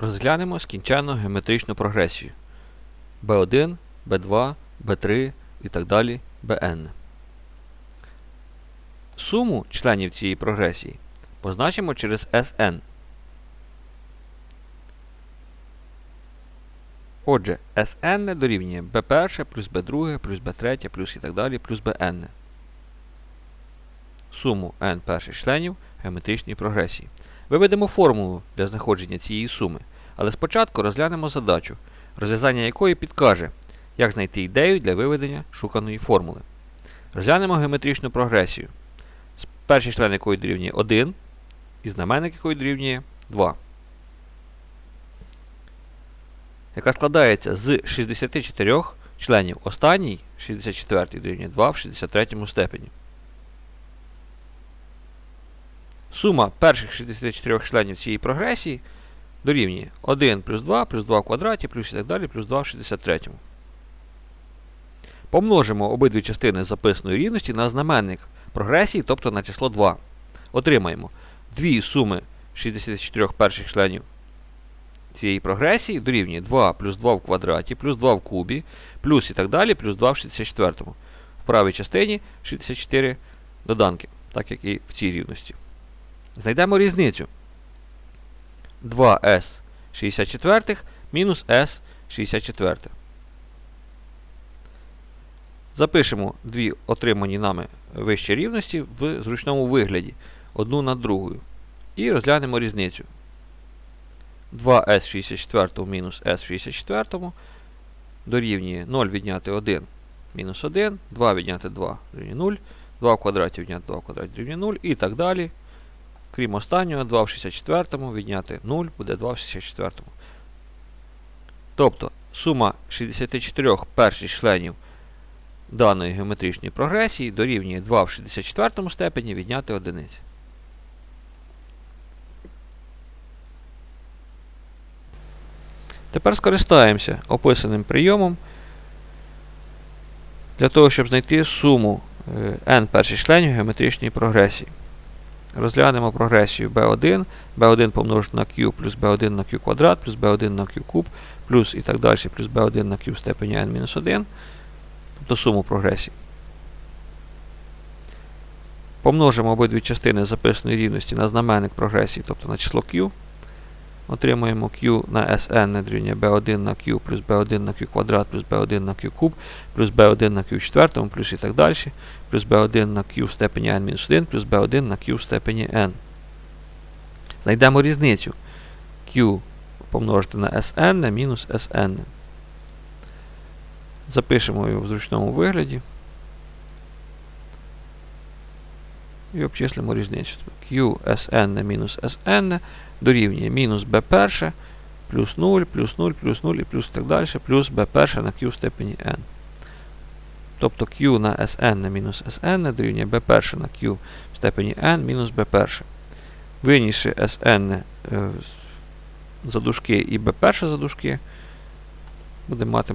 Розглянемо скінченну геометричну прогресію b1, b2, b3 і так далі bn. Суму членів цієї прогресії позначимо через Sn. Отже, Sn дорівнює b1 плюс b2 плюс b3 плюс і так далі плюс bn. Суму n перших членів геометричної прогресії. Виведемо формулу для знаходження цієї суми, але спочатку розглянемо задачу, розв'язання якої підкаже, як знайти ідею для виведення шуканої формули. Розглянемо геометричну прогресію, перший член якої дорівнює 1 і знаменник якої дорівнює 2, яка складається з 64 членів останній 64 дорівнює 2 в 63 степені. Сума перших 64 членів цієї прогресії дорівнює 1 плюс 2 плюс 2 в квадраті, плюс і так далі, плюс 2 в 63. Помножимо обидві частини записаної рівності на знаменник прогресії, тобто на число 2. Отримаємо дві суми 64 перших членів цієї прогресії дорівнює 2 плюс 2 в квадраті, плюс 2 в кубі, плюс і так далі, плюс 2 в 64. В правій частині 64 доданки, так як і в цій рівності. Знайдемо різницю. 2s 64 мінус s 64. Запишемо дві отримані нами вищі рівності в зручному вигляді одну над другою. І розглянемо різницю. 2s 64 мінус s 64 дорівнює 0 відняти 1 мінус 1, 2 відняти 2 дорівнює 0, 2 в квадраті відняти 2 в квадраті дорівнює 0 і так далі. Крім останнього, 2 в 64 відняти 0 буде 2 в 64. Тобто сума 64 перших членів даної геометричної прогресії дорівнює 2 в 64 степені відняти 1. Тепер скористаємося описаним прийомом для того, щоб знайти суму n перших членів геометричної прогресії. Розглянемо прогресію b1, b1 помножити на q плюс b1 на q квадрат, плюс b1 на q куб, плюс і так далі, плюс b1 на q в степені n-1, тобто суму прогресії. Помножимо обидві частини записаної рівності на знаменник прогресії, тобто на число q. Отримуємо q на Sn дорівнює b1 на q плюс b1 на q квадрат плюс b1 на q куб, плюс b1 на q четвертому, плюс і так далі, плюс b1 на q в степені n-1, плюс b1 на q в степені n. Знайдемо різницю q помножити на Sn мінус Sn. Запишемо його в зручному вигляді. І обчислимо різницю. QSN мінус SN дорівнює мінус B1 плюс 0, плюс 0, плюс 0 і плюс так далі, плюс B1 на Q в степені n. Тобто Q на Sn мінус Sn дорівнює B1 на Q в степені n мінус B1. Винісши Sn е, за дужки і B1 за дужки, буде мати,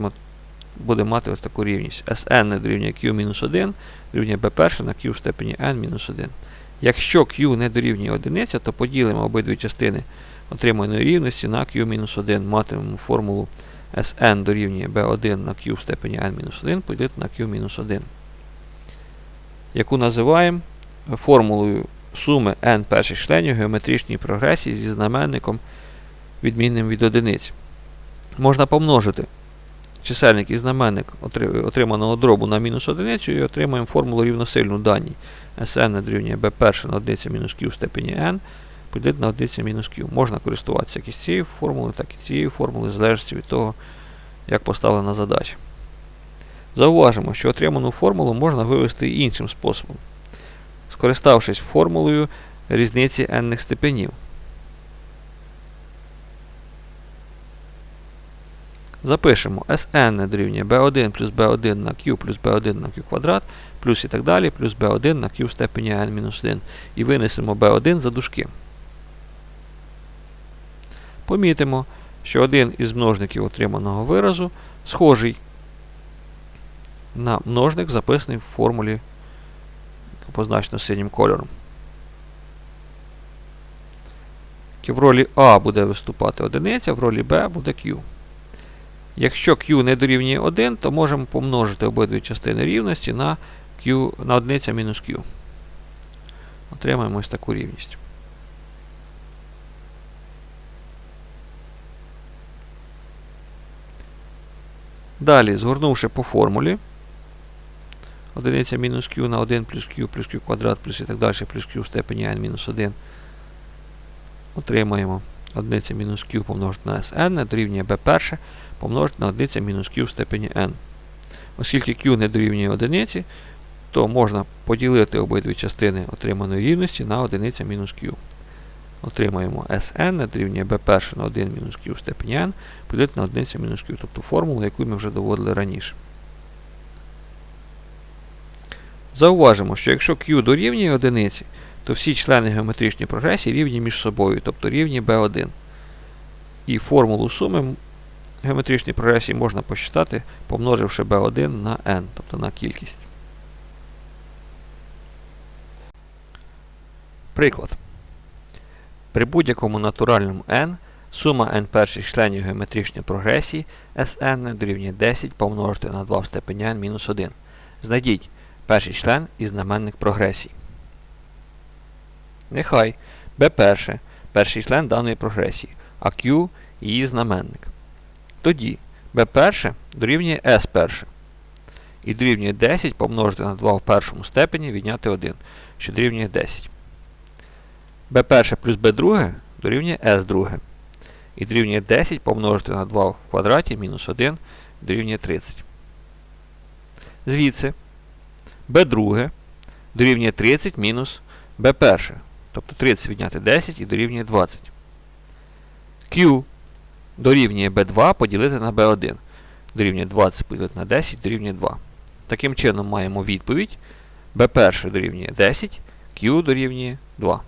буде мати ось таку рівність. Sn не дорівнює Q мінус 1 дорівнює B1 на Q в степені n мінус 1. Якщо Q не дорівнює 1, то поділимо обидві частини отриманої рівності на Q-1. Матимемо формулу Sn дорівнює B1 на Q в степені n-1 поділити на Q-1, яку називаємо формулою суми n перших членів геометричної прогресії зі знаменником відмінним від одиниць. Можна помножити чисельник і знаменник отриманого дробу на мінус одиницю і отримаємо формулу рівносильну даній. Sn дорівнює b1 на 1 мінус q в степені n поділити на 1 мінус q. Можна користуватися як із цією формулою, так і цією формулою, в залежності від того, як поставлена задача. Зауважимо, що отриману формулу можна вивести іншим способом, скориставшись формулою різниці n Запишемо Sn дорівнює b1 плюс b1 на q плюс b1 на q квадрат, плюс і так далі, плюс b1 на q в степені n-1. І винесемо b1 за дужки. Помітимо, що один із множників отриманого виразу схожий на множник, записаний в формулі, позначено синім кольором. В ролі А буде виступати одиниця, в ролі Б буде Q. Якщо Q не дорівнює 1, то можемо помножити обидві частини рівності на, Q, на одиниця мінус Q. Отримаємо ось таку рівність. Далі, згорнувши по формулі, одиниця мінус q на 1 плюс q плюс q квадрат плюс і так далі плюс q в степені n мінус 1. Отримаємо одиниця мінус q помножити на Sn дорівнює b1 помножити на одиниця мінус q в степені n. Оскільки q не дорівнює одиниці, то можна поділити обидві частини отриманої рівності на одиниця мінус q. Отримаємо Sn дорівнює b1 на 1 мінус q в степені n поділити на одиниця мінус q, тобто формулу, яку ми вже доводили раніше. Зауважимо, що якщо q дорівнює одиниці, то всі члени геометричної прогресії рівні між собою, тобто рівні b1. І формулу суми геометричної прогресії можна посчитати, помноживши b1 на n, тобто на кількість. Приклад. При будь-якому натуральному n сума n перших членів геометричної прогресії Sn дорівнює 10 помножити на 2 в степені n-1. Знайдіть перший член і знаменник прогресії. Нехай b1 перший член даної прогресії, а q її знаменник. Тоді b1 дорівнює s1 і дорівнює 10 помножити на 2 в першому степені відняти 1, що дорівнює 10. b1 плюс b2 дорівнює s2 і дорівнює 10 помножити на 2 в квадраті мінус 1 дорівнює 30. Звідси b2 дорівнює 30 мінус b1. Тобто 30 відняти 10 і дорівнює 20. Q дорівнює b2 поділити на b1. Дорівнює 20 поділити на 10 дорівнює 2. Таким чином маємо відповідь b1 дорівнює 10, Q дорівнює 2.